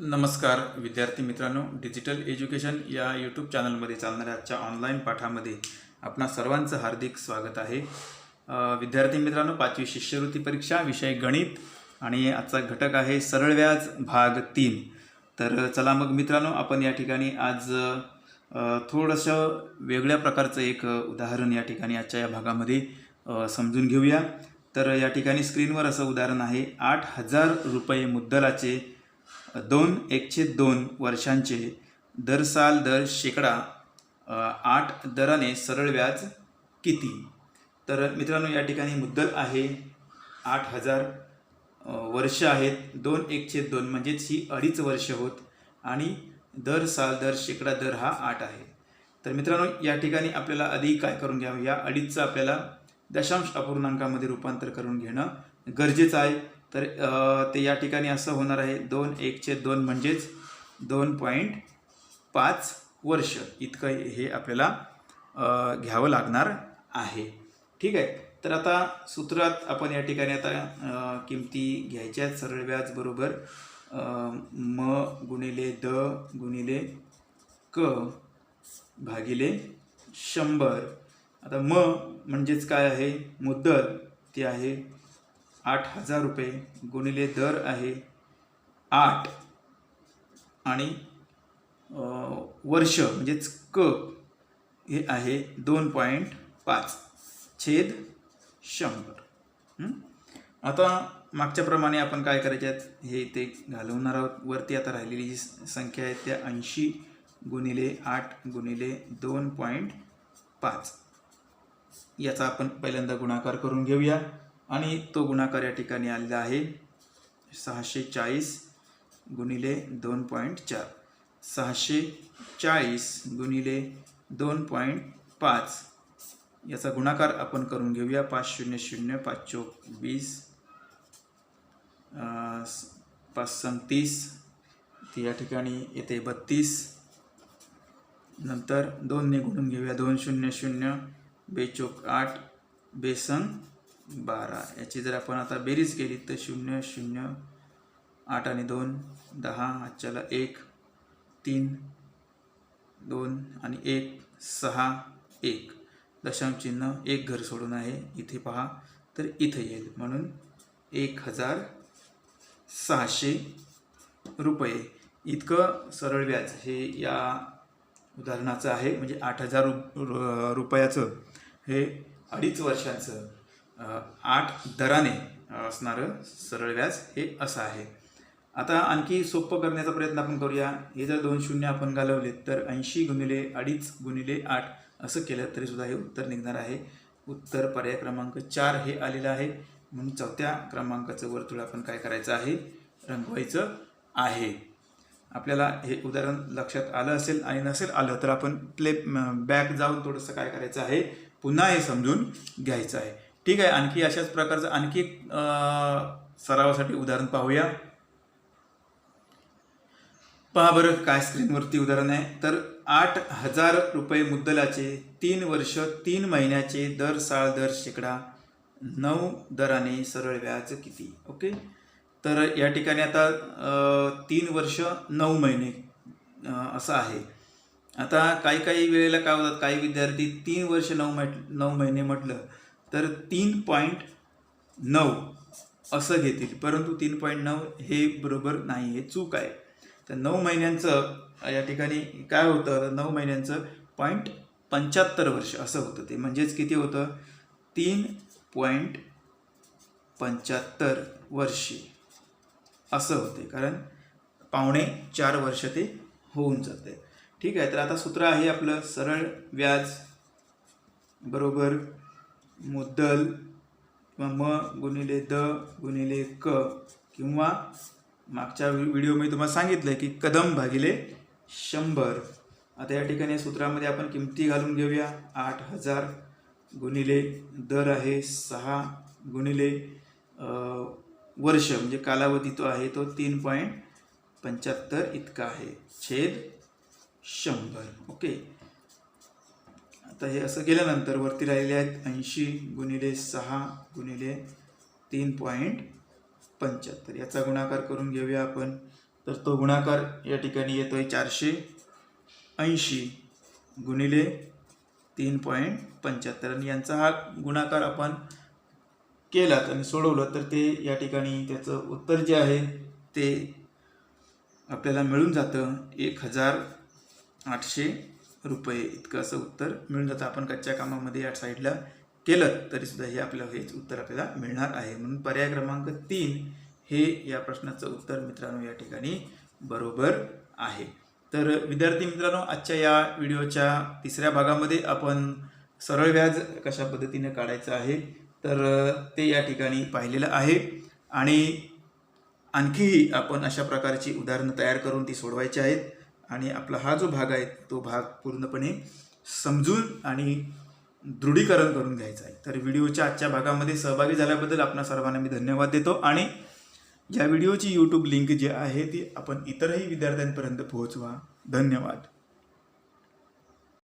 नमस्कार विद्यार्थी मित्रांनो. डिजिटल एज्युकेशन या यूट्यूब चॅनलमध्ये चालणाऱ्या आजच्या ऑनलाईन पाठामध्ये आपणा सर्वांचं हार्दिक स्वागत आहे. विद्यार्थी मित्रांनो पाचवी शिष्यवृत्ती परीक्षा विषय गणित आणि आजचा घटक आहे सरळ व्याज भाग तीन. तर चला मग मित्रांनो आपण या ठिकाणी आज थोडंसं वेगळ्या प्रकारचं एक उदाहरण या ठिकाणी आजच्या या भागामध्ये समजून घेऊया. तर या ठिकाणी स्क्रीनवर असं उदाहरण आहे आठ हजार रुपये मुद्दलाचे दोन एकशे दोन वर्षांचे दर साल दर शेकडा आठ दराने सरळ व्याज किती? तर मित्रांनो या ठिकाणी मुद्दल आहे आठ हजार वर्ष आहेत. दोन एकशे दोन म्हणजेच ही अडीच वर्ष होत आणि दर साल दर शेकडा दर हा आठ आहे. तर मित्रांनो या ठिकाणी आपल्याला आधी काय करून घ्यावं? या अडीचचं आपल्याला दशांश अपूर्णांकामध्ये रूपांतर करून घेणं गरजेचं आहे. तर ते या ठिकाणी असं होणार आहे. दोन एकचे दोन म्हणजेच दोन पॉईंट पाच वर्ष. इतकं हे आपल्याला घ्यावं लागणार आहे. ठीक आहे? तर आता सूत्रात आपण या ठिकाणी आता किमती घ्यायच्या आहेत. सरळ व्याज बरोबर म गुणिले द गुणिले क भागिले शंभर. आता म म्हणजेच काय आहे? मुद्दल ती आहे आठ हजार रुपये गुणिले दर आहे आठ. आणि वर्ष म्हणजेच क हे आहे दोन पॉईंट पाच छेद शंभर. आता मागच्याप्रमाणे आपण काय करायचे आहेत हे ते घालवणार आहोत. वरती आता राहिलेली जी संख्या आहे त्या ऐंशी गुणिले आठ गुणिले दोन पॉईंट पाच. याचा आपण पहिल्यांदा गुणाकार करून घेऊया. आणि तो गुणाकार या ठिकाणी आलेला आहे. सहाशे चाळीस गुणिले दोन पॉईंट चार. सहाशे चाळीस गुणिले दोन पॉईंट पाच. याचा गुणाकार आपण करून घेऊया. पाच शून्य शून्य पाच चौक वीस. स- पाच संतीस ती या ठिकाणी येते बत्तीस. नंतर दोनने गुणून घेऊया. दोन शून्य शून्य बेचोक आठ बेसन बारा. याची जर आपण आता बेरीज केली तर शून्य शून्य आठ आणि दोन दहा आजच्याला एक तीन दोन आणि एक सहा एक. दशांश चिन्ह एक घर सोडून आहे. इथे पहा तर इथे येईल. म्हणून एक हजार सहाशे रुपये. इतकं सरळ व्याज हे या उदाहरणाचं आहे. म्हणजे आठ हजार रु रु- रुपयाचं हे अडीच वर्षांचं. आठ दराने असणारं सरळ व्याज हे असं आहे. आता आणखी सोपं करण्याचा प्रयत्न आपण करूया. हे जर दोन शून्य आपण घालवले तर ऐंशी गुणिले अडीच गुणिले आठ असं केलं तरीसुद्धा हे उत्तर निघणार आहे. उत्तर पर्याय क्रमांक चार हे आलेलं आहे. म्हणून चौथ्या क्रमांकाचं वर्तुळ आपण काय करायचं आहे? रंगवायचं आहे. आपल्याला हे उदाहरण लक्षात आलं असेल आणि नसेल आलं तर आपण प्ले बॅक जाऊन थोडंसं काय करायचं आहे? पुन्हा हे समजून घ्यायचं आहे. ठीक आहे आणखी अशाच प्रकारचं आणखी एक, सरावासाठी उदाहरण पाहूया. पहा बरं काय स्क्रीनवरती उदाहरण आहे. तर आठ हजार रुपये मुद्दलाचे तीन वर्ष तीन महिन्याचे दर साल दर शेकडा नऊ दराने सरळ व्याज किती? ओके? तर या ठिकाणी आता तीन वर्ष नऊ महिने असं आहे. आता काही काही वेळेला काय होतात? काही विद्यार्थी तीन वर्ष नऊ म्हट नऊ महिने म्हटलं तर तीन पॉईंट नऊ असं घेतील. परंतु तीन पॉईंट नऊ हे बरोबर नाही हे चूक आहे. तर नऊ महिन्यांचं या ठिकाणी काय होतं? तर नऊ महिन्यांचं पॉईंट पंच्याहत्तर वर्ष असं होतं ते. म्हणजेच किती होतं? तीन पॉईंट पंच्याहत्तर वर्षे असं होते. कारण पावणे चार वर्ष ते होऊन जाते. ठीक आहे तर आता सूत्र आहे आपलं सरळ व्याज बरोबर मुद्दल किंवा म गुणिले द गुणिले क किंवा मागच्या व्हिडिओ व्हिडिओमध्ये तुम्हाला सांगितलं की कदम भागिले शंभर. आता या ठिकाणी सूत्रामध्ये आपण किमती घालून घेऊया. आठ हजार गुणिले दर आहे सहा गुणिले वर्ष म्हणजे कालावधी तो आहे तो तीन पॉईंट पंच्याहत्तर इतका आहे. छेद शंभर. ओके? आता हे असं केल्यानंतर वरती राहिलेले आहेत ऐंशी गुणिले सहा गुणिले तीन पॉईंट पंच्याहत्तर. याचा गुणाकार करून घेऊया आपण. तर तो गुणाकार या ठिकाणी येतो आहे चारशे ऐंशी गुणिले तीन पॉईंट पंच्याहत्तर. आणि यांचा हा गुणाकार आपण केलात आणि सोडवलं तर ते या ठिकाणी त्याचं उत्तर जे आहे ते आपल्याला मिळून जातं एक हजार आठशे रुपये इतकं असं उत्तर मिळून जातं. आपण कच्च्या कामामध्ये या साईडला केलं तरीसुद्धा हे आपलं हेच उत्तर आपल्याला मिळणार आहे. म्हणून पर्याय क्रमांक तीन हे या प्रश्नाचं उत्तर मित्रांनो या ठिकाणी बरोबर आहे. तर विद्यार्थी मित्रांनो आजच्या या व्हिडिओच्या तिसऱ्या भागामध्ये आपण सरळ व्याज कशा पद्धतीने काढायचं आहे तर ते या ठिकाणी पाहिलेलं आहे. आणि आणखीही आपण अशा प्रकारची उदाहरणं तयार करून ती सोडवायची आहेत. आणि आपला हा जो भाग आहे तो भाग पूर्णपणे समजून आणि दृढीकरण करून घ्यायचा आहे. तर व्हिडिओच्या आजच्या भागामध्ये सहभागी झाल्याबद्दल आपणा सर्वांना मी धन्यवाद देतो आणि या व्हिडिओची यूट्यूब लिंक जी आहे ती आपण इतरही विद्यार्थ्यांपर्यंत पोहोचवा. धन्यवाद.